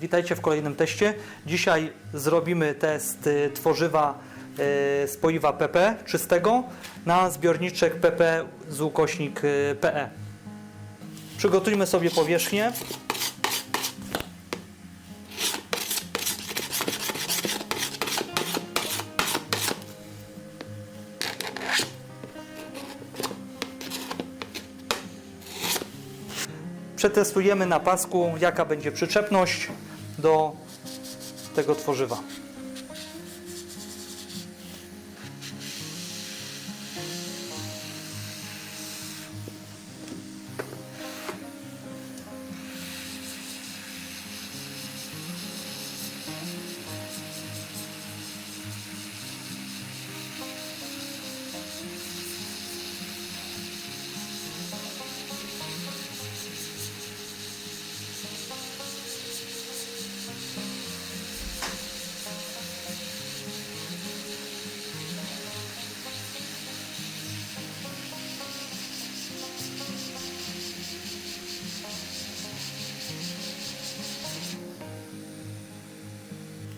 Witajcie w kolejnym teście. Dzisiaj zrobimy test y, tworzywa y, spoiwa PP czystego na zbiorniczek PP z ukośnik y, PE. Przygotujmy sobie powierzchnię. Przetestujemy na pasku, jaka będzie przyczepność do tego tworzywa.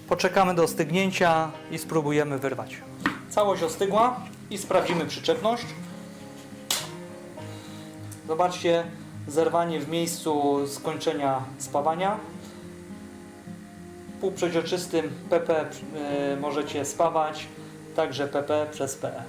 Poczekamy do ostygnięcia i spróbujemy wyrwać. Całość ostygła i sprawdzimy przyczepność. Zobaczcie zerwanie w miejscu skończenia spawania. Półprzeźroczystym PP y, możecie spawać, także PP przez PE.